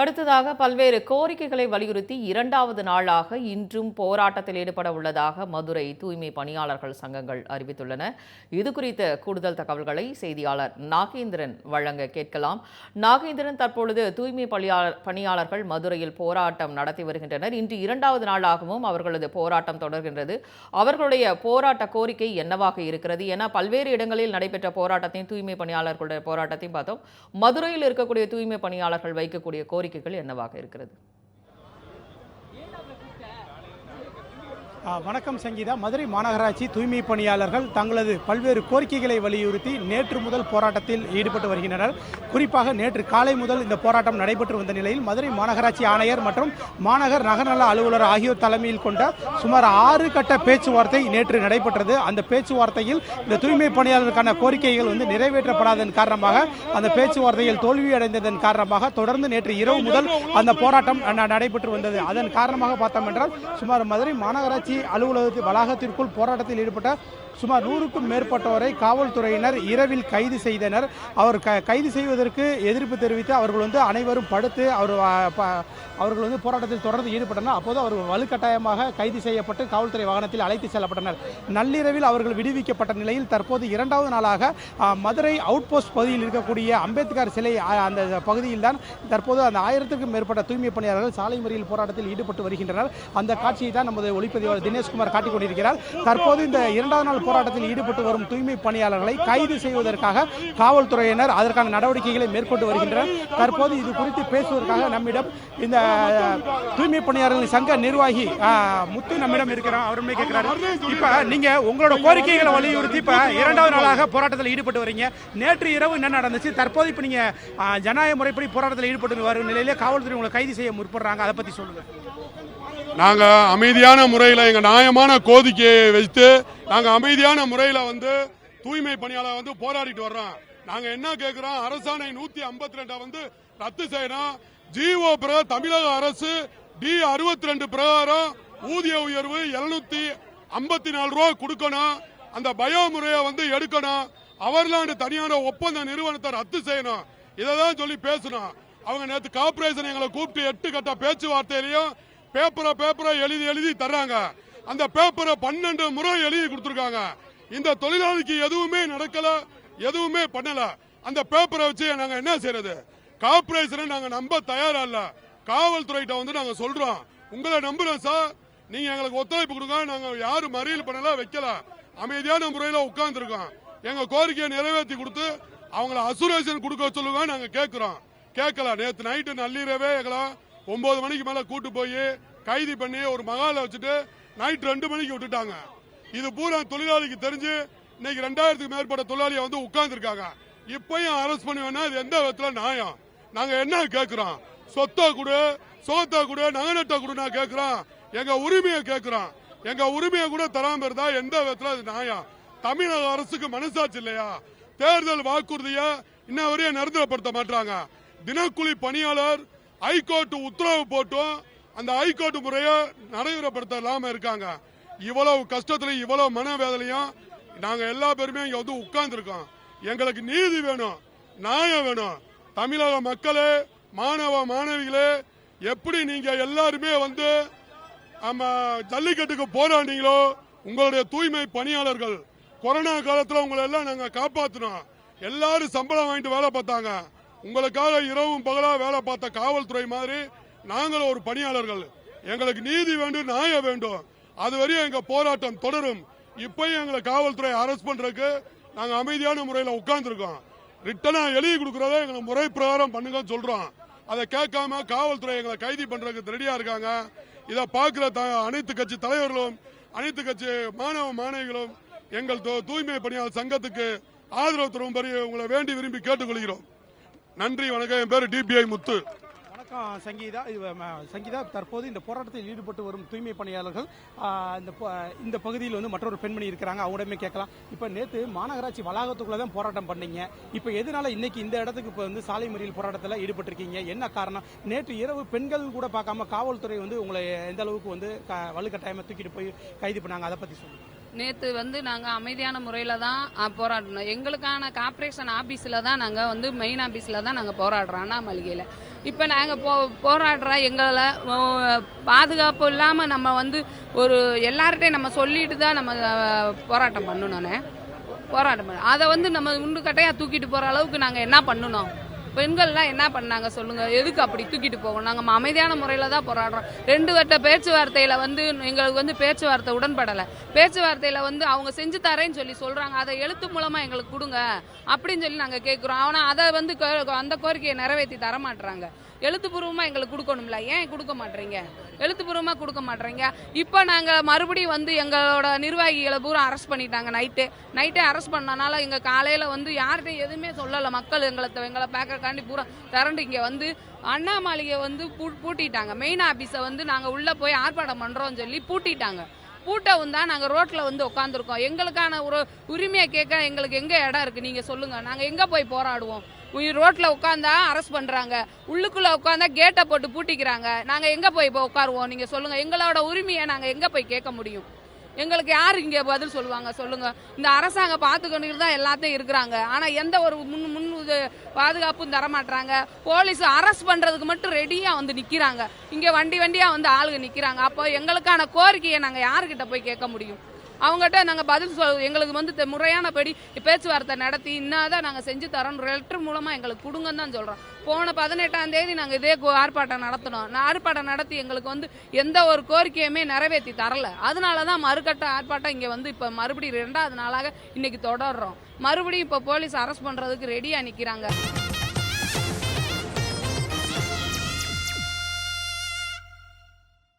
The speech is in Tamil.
அடுத்ததாக பல்வேறு கோரிக்கைகளை வலியுறுத்தி இரண்டாவது நாளாக இன்றும் போராட்டத்தில் ஈடுபட உள்ளதாக மதுரை தூய்மை பணியாளர்கள் சங்கங்கள் அறிவித்துள்ளன. இது குறித்த கூடுதல் தகவல்களை செய்தியாளர் நாகேந்திரன் வழங்க கேட்கலாம். நாகேந்திரன் தற்பொழுது தூய்மை பணியாளர் பணியாளர்கள் மதுரையில் போராட்டம் நடத்தி வருகின்றனர். இன்று இரண்டாவது நாளாகவும் அவர்களது போராட்டம் தொடர்கின்றது. அவர்களுடைய போராட்ட கோரிக்கை என்னவாக இருக்கிறது? என பல்வேறு இடங்களில் நடைபெற்ற போராட்டத்தையும் தூய்மை பணியாளர்களுடைய போராட்டத்தையும் பார்த்தோம். மதுரையில் இருக்கக்கூடிய தூய்மை பணியாளர்கள் வைக்கக்கூடிய கோரிக்கைகள் என்னவாக இருக்கிறது? வணக்கம் சங்கீதா. மதுரை மாநகராட்சி தூய்மை பணியாளர்கள் தங்களது பல்வேறு கோரிக்கைகளை வலியுறுத்தி நேற்று முதல் போராட்டத்தில் ஈடுபட்டு வருகின்றனர். குறிப்பாக நேற்று காலை முதல் இந்த போராட்டம் நடைபெற்று வந்த நிலையில் மதுரை மாநகராட்சி ஆணையர் மற்றும் மாநகர் நகர்நல அலுவலர் ஆகியோர் தலைமையில் கொண்ட சுமார் ஆறு கட்ட பேச்சுவார்த்தை நேற்று நடைபெற்றது. அந்த பேச்சுவார்த்தையில் இந்த தூய்மை பணியாளருக்கான கோரிக்கைகள் வந்து நிறைவேற்றப்படாததன் காரணமாக அந்த பேச்சுவார்த்தையில் தோல்வியடைந்ததன் காரணமாக தொடர்ந்து நேற்று இரவு முதல் அந்த போராட்டம் நடைபெற்று வந்தது. அதன் காரணமாக பார்த்தோம் என்றால் சுமார் மதுரை மாநகராட்சி அலுவலக வளாகத்திற்குள் போராட்டத்தில் ஈடுபட்ட சுமார் நூறுக்கும் மேற்பட்டோரை காவல்துறையினர் இரவில் கைது செய்தனர். அவர் க கைது செய்வதற்கு எதிர்ப்பு தெரிவித்து அவர்கள் வந்து அனைவரும் படுத்து அவர் அவர்கள் வந்து போராட்டத்தில் தொடர்ந்து ஈடுபட்டனர். அப்போது அவர்கள் வலுக்கட்டாயமாக கைது செய்யப்பட்டு காவல்துறை வாகனத்தில் அழைத்து செல்லப்பட்டனர். நள்ளிரவில் அவர்கள் விடுவிக்கப்பட்ட நிலையில் தற்போது இரண்டாவது நாளாக மதுரை அவுட் போஸ்ட் பகுதியில் இருக்கக்கூடிய அம்பேத்கர் சிலை அந்த பகுதியில் தான் தற்போது அந்த ஆயிரத்துக்கும் மேற்பட்ட தூய்மை பணியாளர்கள் சாலை மறியல் போராட்டத்தில் ஈடுபட்டு வருகின்றனர். அந்த காட்சியை தான் நமது ஒளிப்பதிவாளர் தினேஷ்குமார் காட்டிக் கொண்டிருக்கிறார் தற்போது இந்த இரண்டாவது நாள் போராட்டத்தில் ஈடுபட்டு வரும் தூய்மை பணியாளர்களை கைது செய்வதற்காக காவல்துறையினர் அதற்கான நடவடிக்கைகளை மேற்கொண்டு வருகின்றனர். தற்போது இது குறித்து பேசுவதற்காக நம்மிடம் இந்த தூய்மை பணியாளர்கள் சங்க நிர்வாகி முத்து நம்மிடம் இருக்கிறார். அவருமே கேட்கிறாரு. இப்ப நீங்க உங்களோட கோரிக்கைகளை வலியுறுத்தி இப்ப இரண்டாவது நாளாக போராட்டத்தில் ஈடுபட்டு வரீங்க. நேற்று இரவு என்ன நடந்துச்சு? தற்போது இப்ப நீங்க ஜனநாயக முறைப்படி போராட்டத்தில் ஈடுபட்டு வரும் நிலையிலே காவல்துறை உங்களை கைது செய்ய முற்படுறாங்க. அதை பத்தி சொல்லுங்க. நாங்கள் அமைதியான முறையில் எங்கள் நியாயமான கோரிக்கையை வைத்து நாங்கள் அமைதியான முறையில் வந்து தூய்மை பணியாளர் வந்து போராடிட்டு வர்றோம். நாங்க என்ன கேட்கிறோம் அரசாணை நூத்தி ஐம்பத்தி ரெண்டை வந்து ரத்து செய்யணும். ஜிஓ பிரகாரம் தமிழக அரசு டி அறுபத்தி ரெண்டு பிரகாரம் ஊதிய உயர்வு எழுநூத்தி ஐம்பத்தி நாலு ரூபா கொடுக்கணும். அந்த பயோ முறையை வந்து எடுக்கணும். அவர்லாண்டு தனியான ஒப்பந்த நிறுவனத்தை ரத்து செய்யணும். இதை தான் சொல்லி பேசணும். அவங்க நேற்று கார்பரேஷன் எங்களை கூப்பிட்டு எட்டு கட்ட பேச்சுவார்த்தையிலையும் பேப்பரை பேப்பரை எழுதி எழுதி தர்றாங்க. அந்த பேப்பரை பன்னெண்டு முறை எழுதி கொடுத்துருக்காங்க. இந்த தொழிலாளிக்கு எதுவுமே நடக்கல எதுவுமே பண்ணல. அந்த பேப்பரை வச்சு நாங்க என்ன செய்யறது? கார்பரேஷனை நாங்க நம்ப தயாரா இல்ல. காவல்துறைகிட்ட வந்து நாங்க சொல்றோம். உங்களை நம்புறோம் சார். நீங்க எங்களுக்கு ஒத்துழைப்பு கொடுங்க. நாங்க யாரும் மறியல் பண்ணல வைக்கல. அமைதியான முறையில உட்கார்ந்துருக்கோம். எங்க கோரிக்கையை நிறைவேற்றி கொடுத்து அவங்கள அசுரேஷன் கொடுக்க சொல்லுங்க நாங்க கேட்கிறோம் கேட்கல நேத்து நைட்டு நள்ளிரவே எங்களை ஒன்பது மணிக்கு மேல கூட்டு போய் கைது பண்ணி ஒரு மகால வச்சுட்டு நைட் ரெண்டு மணிக்கு விட்டுட்டாங்க. இது பூரா தொழிலாளிக்கு தெரிஞ்சு இன்னைக்கு ரெண்டாயிரத்துக்கு மேற்பட்ட தொழிலாளியை வந்து உட்கார்ந்துருக்காங்க. இப்பயும் அரெஸ்ட் பண்ணுவேன்னா இது எந்த விதத்துல நியாயம்? நாங்க என்ன கேட்கிறோம் சொத்தை கொடு சோத்தை கொடு நகநட்டை கொடு நான் கேட்கிறோம் எங்க உரிமையை கேட்கிறோம் எங்க உரிமையை கூட தராம இருந்தா எந்த விதத்துல அது நியாயம்? தமிழக அரசுக்கு மனசாச்சு இல்லையா? தேர்தல் வாக்குறுதிய இன்ன வரையும் நிரந்தரப்படுத்த மாட்டாங்க தினக்கூலி பணியாளர் ஹைகோர்ட் உத்தரவு போட்டும் அந்த ஹைகோர்ட் முறையை நடைமுறைப்படுத்த இல்லாம இருக்காங்க. இவ்வளவு கஷ்டத்திலையும் இவ்வளவு மனவேதனையும் நாங்க எல்லா பேருமே இங்க வந்து உட்கார்ந்துருக்கோம். எங்களுக்கு நீதி வேணும் நியாயம் வேணும். தமிழக மக்களே மாணவ மாணவிகளே எப்படி நீங்க எல்லாருமே வந்து நம்ம ஜல்லிக்கட்டுக்கு போராடிங்களோ உங்களுடைய தூய்மை பணியாளர்கள் கொரோனா காலத்துல உங்களை எல்லாம் நாங்க காப்பாத்தினோம். எல்லாரும் சம்பளம் வாங்கிட்டு வேலை பார்த்தாங்க. உங்களுக்காக இரவும் பகலா வேலை பார்த்த காவல்துறை மாதிரி நாங்களும் ஒரு பணியாளர்கள். எங்களுக்கு நீதி வேண்டும் நியாயம் வேண்டும். அது வரையும் எங்க போராட்டம் தொடரும். இப்பயும் எங்களை காவல்துறை அரெஸ்ட் பண்றதுக்கு நாங்க அமைதியான முறையில் உட்கார்ந்துருக்கோம். ரிட்டனா எழுதி கொடுக்கறத எங்களை முறை பிரகாரம் பண்ணுங்கன்னு சொல்றோம். அதை கேட்காம காவல்துறை எங்களை கைது பண்றதுக்கு ரெடியா இருக்காங்க. இதை பார்க்கிற த- அனைத்து கட்சி தலைவர்களும் அனைத்து கட்சி மாணவ மாணவிகளும் எங்கள் தூய்மை பணியாளர் சங்கத்துக்கு ஆதரவு தரும் உங்களை வேண்டி விரும்பி கேட்டுக்கொள்கிறோம். நன்றி வணக்கம். என் பேர் டிபிஐ முத்து. வணக்கம் சங்கீதா. இது, சங்கீதா தற்போது இந்த போராட்டத்தில் ஈடுபட்டு வரும் தூய்மை பணியாளர்கள் இந்த ப- இந்த பகுதியில் வந்து மற்றொரு பெண்மணி இருக்கிறாங்க. அவங்களிடமே கேட்கலாம். இப்போ நேற்று மாநகராட்சி வளாகத்துக்குள்ள தான் போராட்டம் பண்ணீங்க. இப்போ எதனால இன்னைக்கு இந்த இடத்துக்கு இப்போ வந்து சாலை மறியல் போராட்டத்தில் ஈடுபட்டிருக்கீங்க? என்ன காரணம்? நேற்று இரவு பெண்கள் கூட பார்க்காம காவல்துறை வந்து உங்களை எந்த அளவுக்கு வந்து க- வலுக்கட்டாயமா தூக்கிட்டு போய் கைது பண்ணாங்க? அதை பத்தி சொல்லுங்க. நேற்று வந்து நாங்கள் அமைதியான முறையில் தான் போராடினோம். எங்களுக்கான கார்பரேஷன் ஆஃபீஸில் தான் நாங்கள் வந்து மெயின் ஆஃபீஸில் தான் நாங்கள் போராடுறோம் அண்ணா மளிகையில் இப்போ நாங்கள் போ போராடுற எங்களை பாதுகாப்பு இல்லாமல் நம்ம வந்து ஒரு எல்லார்ட்டையும் நம்ம சொல்லிட்டு தான் நம்ம போராட்டம் பண்ணணும் போராட்டம் பண்ண அதை வந்து நம்ம உண்டு கட்டையாக தூக்கிட்டு போகிற அளவுக்கு நாங்கள் என்ன பண்ணணும்? பெண்கள்லாம் என்ன பண்ணாங்க சொல்லுங்க? எதுக்கு அப்படி தூக்கிட்டு போகணும்? நாங்கள் அமைதியான முறையில் தான் போராடுறோம். ரெண்டு வட்ட பேச்சுவார்த்தையில் வந்து எங்களுக்கு வந்து பேச்சுவார்த்தை உடன்படலை. பேச்சுவார்த்தையில் வந்து அவங்க செஞ்சு தரேன்னு சொல்லி சொல்கிறாங்க அதை எழுத்து மூலமாக எங்களுக்கு கொடுங்க. அப்படின்னு சொல்லி நாங்கள் கேட்குறோம் ஆனால் அதை வந்து அந்த கோரிக்கையை நிறைவேற்றி தர மாட்டுறாங்க எழுத்துப்பூர்வமாக எங்களுக்கு கொடுக்கணும்ல. ஏன் கொடுக்க மாட்டேறீங்க எழுத்துப்பூர்வமாக கொடுக்க மாட்டேறீங்க இப்போ நாங்கள் மறுபடியும் வந்து எங்களோட நிர்வாகிகளை பூரா அரெஸ்ட் பண்ணிட்டாங்க நைட்டு நைட்டே அரெஸ்ட் பண்ணனால எங்கள் காலையில் வந்து யார்கிட்டையும் எதுவுமே சொல்லலை. மக்கள் எங்களை த- எங்களை பார்க்கறக்காண்டி பூரா திரண்டு இங்கே வந்து அண்ணா வந்து பூ பூட்டிட்டாங்க. மெயின் ஆஃபீஸை வந்து நாங்கள் உள்ளே போய் ஆர்ப்பாட்டம் பண்ணுறோம்னு சொல்லி பூட்டிட்டாங்க. பூட்டவும் தான் நாங்கள் ரோட்டில் வந்து உட்காந்துருக்கோம் எங்களுக்கான ஒரு உரிமையை கேட்க எங்களுக்கு எங்கே இடம் இருக்குது நீங்கள் சொல்லுங்கள் நாங்கள் எங்கே போய் போராடுவோம்? ரோட்டில் உட்காந்தா அரெஸ்ட் பண்ணுறாங்க உள்ளுக்குள்ளே உட்காந்தா கேட்டை போட்டு பூட்டிக்கிறாங்க. நாங்கள் எங்கே போய் இப்போ உட்காருவோம்? நீங்கள் சொல்லுங்கள் எங்களோட உரிமையை நாங்கள் எங்கே போய் கேட்க முடியும்? எங்களுக்கு யார் இங்கே பதில் சொல்லுவாங்க? சொல்லுங்க. இந்த அரசாங்கம் பார்த்துக்கொண்டு தான் எல்லாத்தையும் இருக்கிறாங்க. ஆனால் எந்த ஒரு முன் முன் இது பாதுகாப்பும் தரமாட்டுறாங்க போலீஸ் அரெஸ்ட் பண்ணுறதுக்கு மட்டும் ரெடியாக வந்து நிற்கிறாங்க இங்கே வண்டி வண்டியாக வந்து ஆளுங்க நிற்கிறாங்க அப்போ எங்களுக்கான கோரிக்கையை நாங்கள் யாருக்கிட்ட போய் கேட்க முடியும்? அவங்ககிட்ட நாங்கள் பதில் சொல் எங்களுக்கு வந்து முறையான முறையானபடி பேச்சுவார்த்தை நடத்தி இன்னாதான் நாங்கள் செஞ்சு தரோம் லெட்டர் மூலமாக எங்களுக்கு கொடுங்கன்னு தான் சொல்கிறோம் போன பதினெட்டாம் தேதி நாங்கள் இதே கோ- ஆர்ப்பாட்டம் நடத்தினோம். நான் ஆர்ப்பாட்டம் நடத்தி எங்களுக்கு வந்து எந்த ஒரு கோரிக்கையுமே நிறைவேற்றி தரல. அதனால தான் மறுகட்ட ஆர்ப்பாட்டம் இங்கே வந்து இப்போ மறுபடியும் ரெண்டாவது நாளாக இன்னைக்கு தொடர்றோம். மறுபடியும் இப்போ போலீஸ் அரெஸ்ட் பண்ணுறதுக்கு ரெடியாக நிற்கிறாங்க